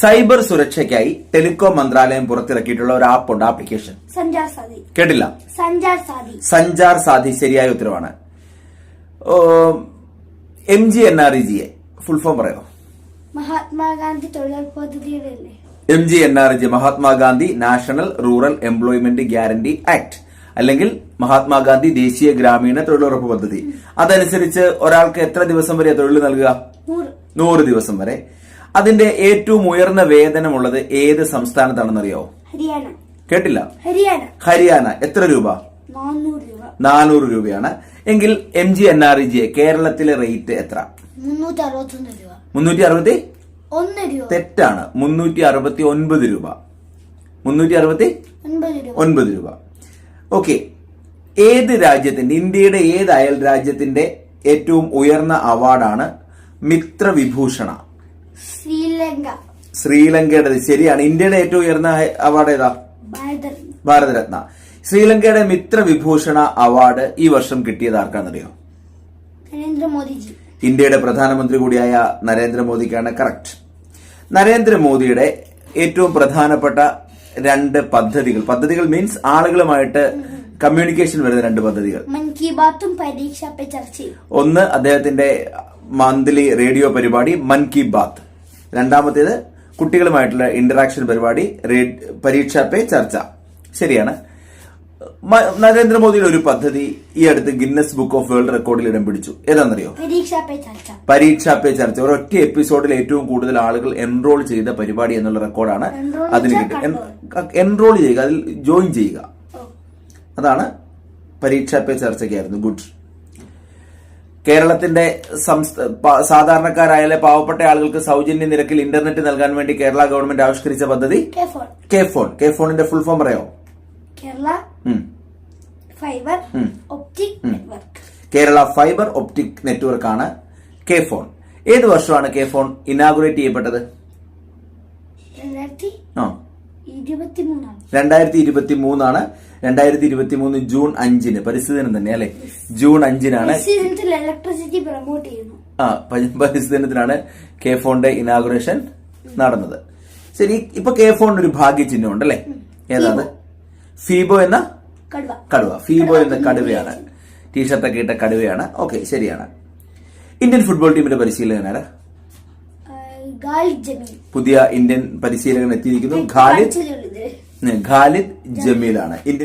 Cyber സുരക്ഷയ്ക്കായി telecom മന്ത്രാലയം പുറത്തിറക്കിയിട്ടുള്ള ഒരു ആപ്പ് ഉണ്ട് ആപ്ലിക്കേഷൻ സഞ്ചാർ സാധി കേട്ടില്ല? സഞ്ചാർ സാധി സഞ്ചാർ സാധി ശരിയായ ഉത്തരവാണ്. M G N R E G A full form പറയോ മഹാത്മാഗാന്ധി തൊഴിലുറപ്പ് പദ്ധതിയുടെ M G N R G Mahatma Gandhi national rural employment guarantee act അല്ലെങ്കിൽ മഹാത്മാഗാന്ധി ദേശീയ ഗ്രാമീണ തൊഴിലുറപ്പ് പദ്ധതി. അതനുസരിച്ച് ഒരാൾക്ക് എത്ര ദിവസം വരെ തൊഴിൽ നൽകുക? നൂറ് ദിവസം വരെ. അതിന്റെ ഏറ്റവും ഉയർന്ന വേതനമുള്ളത് ഏത് സംസ്ഥാനത്താണെന്നറിയോ? ഹരിയാന. കേട്ടില്ല. ഹരിയാന. ഹരിയാന എത്ര രൂപ? നാനൂറ് രൂപ. നാനൂറ് രൂപയാണ്. എങ്കിൽ M G N R E G കേരളത്തിലെ റേറ്റ് എത്ര? മുന്നൂറ്റി അറുപത്തി ഒന്ന് രൂപ. തെറ്റാണ്. മുന്നൂറ്റി അറുപത്തി ഒൻപത് രൂപ. മുന്നൂറ്റി അറുപത്തി ഒൻപത് രൂപ. ഒൻപത് രൂപ. ഓക്കെ. ഏത് രാജ്യത്തിന്റെ ഇന്ത്യയുടെ ഏത് അയൽ രാജ്യത്തിന്റെ ഏറ്റവും ഉയർന്ന അവാർഡാണ് മിത്രവിഭൂഷണ? ശ്രീലങ്ക. ശ്രീലങ്കയുടെ ശരിയാണ്. ഇന്ത്യയുടെ ഏറ്റവും ഉയർന്ന അവാർഡ് ഏതാ? ഭാരതം ഭാരതരത്ന. ശ്രീലങ്കയുടെ മിത്രവിഭൂഷണ അവാർഡ് ഈ വർഷം കിട്ടിയത് ആർക്കാണെന്നറിയോ? നരേന്ദ്രമോദിജി. ഇന്ത്യയുടെ പ്രധാനമന്ത്രി കൂടിയായ നരേന്ദ്രമോദിക്കാണ്. കറക്റ്റ് നരേന്ദ്രമോദിയുടെ ഏറ്റവും പ്രധാനപ്പെട്ട രണ്ട് പദ്ധതികൾ. പദ്ധതികൾ മീൻസ് ആളുകളുമായിട്ട് കമ്മ്യൂണിക്കേഷൻ വരുന്ന രണ്ട് പദ്ധതികൾ. മൻ കി ബാത്തും പരീക്ഷ ഒന്ന് അദ്ദേഹത്തിന്റെ മന്ത്ലി റേഡിയോ പരിപാടി മൻ കി ബാത്ത്. രണ്ടാമത്തേത് കുട്ടികളുമായിട്ടുള്ള ഇന്ററാക്ഷൻ പരിപാടി പരീക്ഷ പേ ചർച്ച. ശരിയാണ്. നരേന്ദ്രമോദിയുടെ ഒരു പദ്ധതി ഈ അടുത്ത് ഗിന്നസ് ബുക്ക് ഓഫ് വേൾഡ് റെക്കോർഡിൽ ഇടം പിടിച്ചു. ഏതാണെന്നറിയോ? പരീക്ഷ പേ ചർച്ച. ഒരൊറ്റ എപ്പിസോഡിൽ ഏറ്റവും കൂടുതൽ ആളുകൾ എൻറോൾ ചെയ്ത പരിപാടി എന്നുള്ള റെക്കോർഡാണ് അതിന് എൻറോൾ ചെയ്യുക അതിൽ ജോയിൻ ചെയ്യുക. അതാണ് പരീക്ഷാ പേ ചർച്ചയ്ക്കായിരുന്നു. ഗുഡ്. കേരളത്തിന്റെ സാധാരണക്കാരായാലും പാവപ്പെട്ട ആളുകൾക്ക് സൗജന്യ നിരക്കിൽ ഇന്റർനെറ്റ് നൽകാൻ വേണ്ടി കേരള ഗവൺമെന്റ് ആവിഷ്കരിച്ച പദ്ധതി? കെ ഫോൺ കെ ഫോണിന്റെ ഫുൾ ഫോം പറയാമോ Kerala fibre optic optic network Kerala fibre optic network ആണ് കെ ഫോൺ ഏത് വർഷമാണ് കെ ഫോൺ ഇനാഗുറേറ്റ് ചെയ്യപ്പെട്ടത് ആ. രണ്ടായിരത്തി ഇരുപത്തി മൂന്നാണ് രണ്ടായിരത്തി ഇരുപത്തി മൂന്ന് ജൂൺ അഞ്ചിന്. പരിസ്ഥിതി ദിനം തന്നെ അല്ലെ ജൂൺ അഞ്ചിനാണ് ഇലക്ട്രിസിറ്റി പ്രൊമോട്ട് ചെയ്യുന്നു. ആ പരിസ്ഥിതി ദിനത്തിനാണ് കെ ഫോണിന്റെ ഇനാഗുറേഷൻ നടന്നത്. ശരി ഇപ്പൊ കെ ഫോണിന് ഒരു ഭാഗ്യ ചിഹ്നം ഉണ്ട് അല്ലേ ഏതാണ്? ഫീബോ. എന്ന? കടുവ. കടുവ. ഫീബോ എന്ന കടുവയാണ്. ടീഷർട്ടൊക്കെ ഇട്ട കടുവയാണ്. ഓക്കെ ശരിയാണ്. ഇന്ത്യൻ ഫുട്ബോൾ ടീമിന്റെ ജമീൽ പുതിയ ഇന്ത്യൻ പരിശീലകൻ എത്തിയിരിക്കുന്നു ഖാലിദ്. ഖാലിദ് ജമീലാണ് ഇന്ത്യൻ